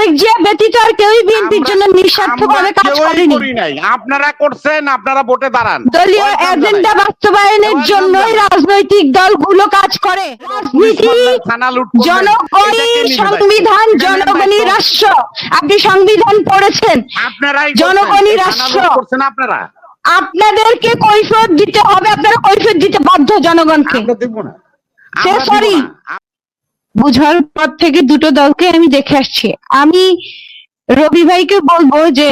তারেক জিয়া ব্যতীত আর কেউই বিএনপির জন্য নিঃস্বার্থভাবে কাজ করেনি। আপনারা করছেন আপনারা ভোটে দাঁড়ান। দলীয় এজেন্ডা বাস্তবায়নের জন্যই রাজনৈতিক দলগুলো কাজ করে। রাজনীতি মারলেন, থানা লুট করলেন, জনগণই এটাকে নিবে ভাই। সংবিধান জনগণই রাষ্ট্র। আপনি সংবিধান পড়েছেন। জনগণই রাষ্ট্র। আপনারা। আপনাদেরকে কৈফিয়ত দিতে হবে আপনারা কৈফিয়ত দিতে বাধ্য জনগণকে। আমরা বুঝার পর থেকে দুটো দলকে আমি দেখে আসছি। আমি রবি ভাইকে বলব যে,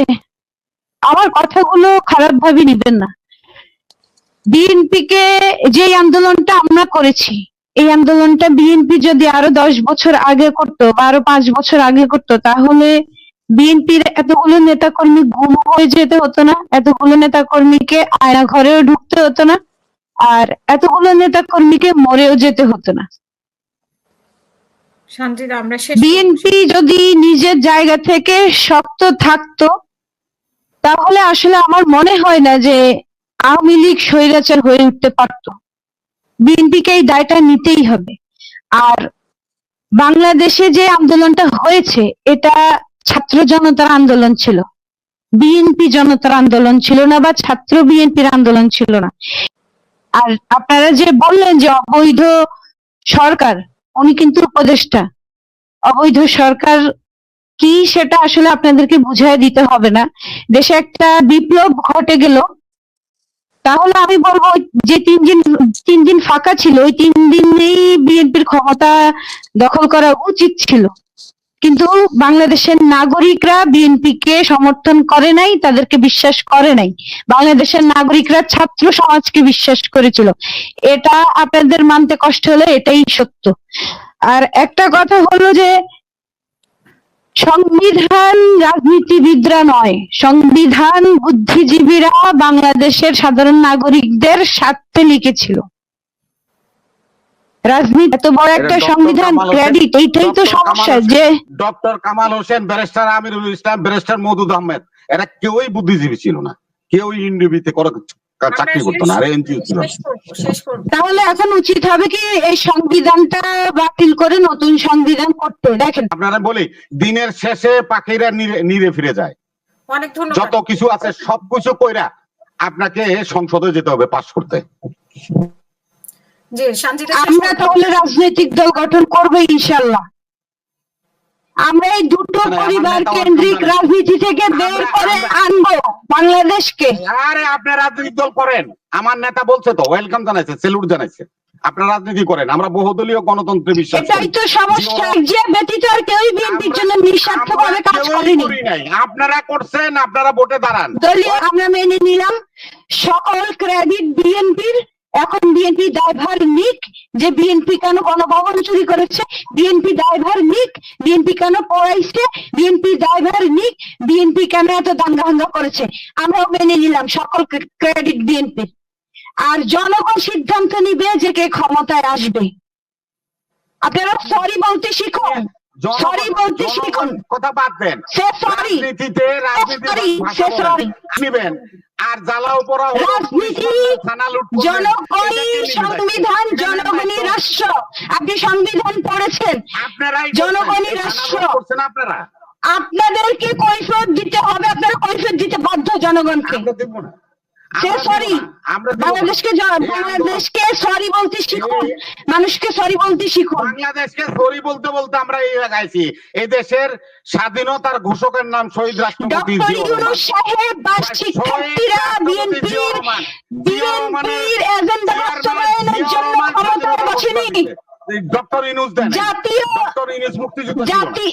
আমার কথাগুলো খারাপ ভাবে নিবেন না। বিএনপি কে যে আন্দোলনটা আমরা করেছি, এই আন্দোলনটা বিএনপি যদি আরও দশ বছর আগে করতো বা আরও পাঁচ বছর আগে করতো, তাহলে বিএনপির এতগুলো নেতাকর্মী গুম হয়ে যেতে হতো না, এতগুলো নেতাকর্মীকে আয়না ঘরেও ঢুকতে হতো না, আর এতগুলো নেতাকর্মীকে মরেও যেতে হতো না। শান্তিদা আমরা বিএনপি যদি নিজের জায়গা থেকে শক্ত থাকতো, তাহলে আসলে আমার মনে হয় না যে আওয়ামী লীগ স্বৈরাচার হয়ে উঠতে পারত। বিএনপিকে এই দায়টা নিতেই হবে। আর বাংলাদেশে যে আন্দোলনটা হয়েছে, এটা ছাত্র জনতার আন্দোলন ছিল। বিএনপি জনতার আন্দোলন ছিল না বা ছাত্র বিএনপির আন্দোলন ছিল না। আর আপনারা যে বললেন যে অবৈধ সরকার উনি কিন্তু উপদেষ্টা। অবৈধ সরকার কি সেটা আসলে আপনাদেরকে বুঝাই দিতে হবে না। দেশে একটা বিপ্লব ঘটে গেল। তাহলে আমি বলব যে তিন দিন তিন দিন ফাঁকা ছিল, ওই তিন দিনেই বিএনপির ক্ষমতা দখল করা উচিত ছিল। কিন্তু বাংলাদেশের নাগরিকরা বিএনপি কে সমর্থন করে নাই, তাদেরকে বিশ্বাস করে নাই। বাংলাদেশের নাগরিকরা ছাত্র সমাজকে বিশ্বাস করেছিল। এটা আপনাদের মানতে কষ্ট হলে এটাই সত্য। আর একটা কথা হলো যে, সংবিধান রাজনীতিবিদরা নয়, সংবিধান বুদ্ধিজীবীরা বাংলাদেশের সাধারণ নাগরিকদের স্বার্থে লিখেছিল। রাজনীতি এত বড় একটা সংবিধান ক্রেডিট এইটাই তো সমস্যা যে doctor Kamal Hossain barrister Amirul Islam barrister Moudud Ahmed এরা কেউই বুদ্ধিজীবী ছিল না। কেউই ইন্ডিভিতে করে চাকরি করতো না আর এনজিও ছিল। শেষ করব শেষ করব। তাহলে এখন উচিত হবে কি এই সংবিধানটা বাতিল করে নতুন সংবিধান করতে? দেখেন। আপনারা বলি দিনের শেষে পাখিরা নিরে- ফিরে যায়। অনেক ধন্যবাদ। যত কিছু আছে সবকিছু কইরা আপনাকে সংসদে যেতে হবে পাশ করতে। আমরা তাহলে রাজনৈতিক দল গঠন করব ইনশাল্লাহ আমরা এই দুটো মানে পরিবার কেন্দ্রিক রাজনীতি থেকে বের করে আনব বাংলাদেশকে। আরে আপনি রাজনৈতিক দল করেন। আমার নেতা বলছে তো ওয়েলকাম জানাইছে সেলুট জানাইছে। আপনারা রাজনীতি করেন আমরা বহুদলীয় গণতন্ত্রে বিশ্বাস করি। এটাই তো সমস্যা যে ব্যতীত আর কেউই বিএনপির জন্য আমরা- নিঃস্বার্থভাবে আমরা কাজ করেনি। আপনারা করছেন আপনারা ভোটে দাঁড়ান। দলীয় আমরা মেনে নিলাম সকল ক্রেডিট বিএনপির এখন বিএনপি দায়ভার নিক, যে বিএনপি কেন গণভবন চুরি করেছে? বিএনপি দায়ভার নিক বিএনপি কেন পড়াইছে? বিএনপি দায়ভার নিক বিএনপি কেন এত দাঙ্গা হাঙ্গা করেছে? আমরাও মেনে নিলাম, সকল ক্রেডিট বিএনপির আর জনগণ সিদ্ধান্ত নিবে যে কে ক্ষমতায় আসবে। আপনারা সরি বলতে শিখুন। কথা বাদ দেন। রাজনীতিতে আর জ্বালাও পোড়া রাজনীতি জনগণই সংবিধান জনগণই রাষ্ট্র। আপনি সংবিধান পড়েছেন। আপনারাই জনগণই রাষ্ট্র। করছেন আপনারা। আপনাদেরকে কৈফিয়ত দিতে হবে আপনারা কৈফিয়ত দিতে বাধ্য জনগণকে। সরি। বাংলাদেশকে বাংলাদেশকে সরি বলতে শিখুন মানুষকে সরি বলতে শিখুন। বাংলাদেশকে সরি বলতে বলতে আমরা এই লাগাইছি এই দেশের স্বাধীনতার ঘোষকের নাম শহীদ রাষ্ট্রপতি সাহেব বা শিক্ষার্থীরা বিএনপির বিএনপির এজেন্ডা বাস্তবায়নের জন্য রহমান ক্ষমতায় বসেনি ডক্টর ইনুস দেন। জাতীয় ডক্টর মুক্তিযুদ্ধ জাতি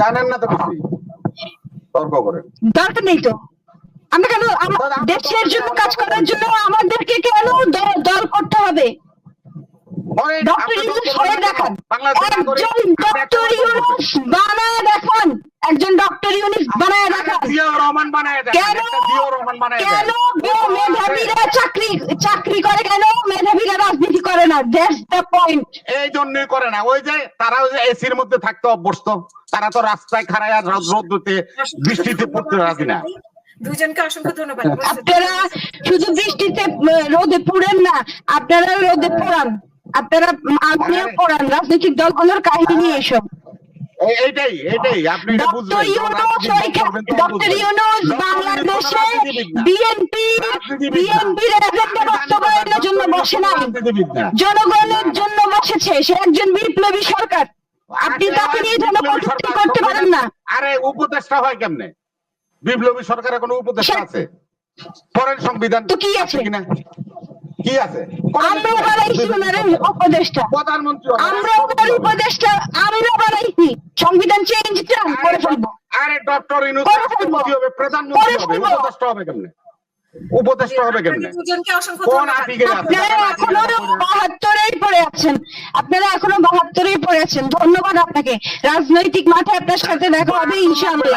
জানেন না তো বেশি তর্ক করেন। দরকার নেই তো। আমরা কেন দেশের জন্য কাজ করার জন্য আমাদেরকে কেন দল করতে হবে? ডক্টর ইউনুস তো দেখান। একজন ডক্টর ইউনুস বানায় দেখান। একজন ডক্টর ইউনুস বানায় দেখান। জিয়াউর রহমান বানায় দেন কেন একটা জিয়াউর রহমান বানায় দেন কেন মেধাবীরা চাকরি চাকরি করে কেন? মেধাবীরা রাজনীতি করে না। দ্যাটস দ্য পয়েন্ট এই জন্যই করে না। ওই যে তারা ওই যে এসির মধ্যে থাকতে অভ্যস্ত। তারা তো রাস্তায় খাড়ায় আর রোদ রোদ্দুতে বৃষ্টিতে পড়তে রাজি না। দুজনকে অসংখ্য ধন্যবাদ। আপনারা শুধু বৃষ্টিতে রোদে পুড়েন না আপনারা রোদে পোড়ান। আপনারা আগুনে পোড়ান রাজনৈতিক দলগুলোর কাহিনী নিয়ে এসব এই- এইটাই এইটাই আপনি ডক্টর ইউনুস বাংলাদেশে। বিএনপি রাজনীতিবিদ না। বিএনপির এজেন্ডা বাস্তবায়নের জন্য বসে না। জনগণের জন্য বসেছে সে একজন বিপ্লবী সরকার। আপনি তাকে নিয়ে বিপ্লবী করতে পারেন না। আরে উপদেষ্টা হয় কেমনে? বিপ্লবী সরকারের কোনো উপদেষ্টা আছে? পরের সংবিধান তো কি আছে? কিনা? কি আছে? আমরা বানাইছি ওনার উপদেষ্টা। প্রধানমন্ত্রী আমরা ওনার উপদেষ্টা। আমরা বানাইছি। সংবিধান চেঞ্জ চান করে ফেলব। আরে ডক্টর ইনুস করে হবে প্রধানমন্ত্রী হবে ফেলব। উপদেষ্টা হবে কেমনে? উপদেষ্টা হবে কেমনে? আপনাদের দুজনকে অসংখ্য কোন আর্টিকেলে আছে আপনারা এখনও বাহাত্তরেই পড়ে আছেন। আপনারা এখনও বাহাত্তরেই পড়ে আছেন। ধন্যবাদ আপনাকে। রাজনৈতিক মাঠে আপনার সাথে দেখা হবে ইনশাআল্লাহ।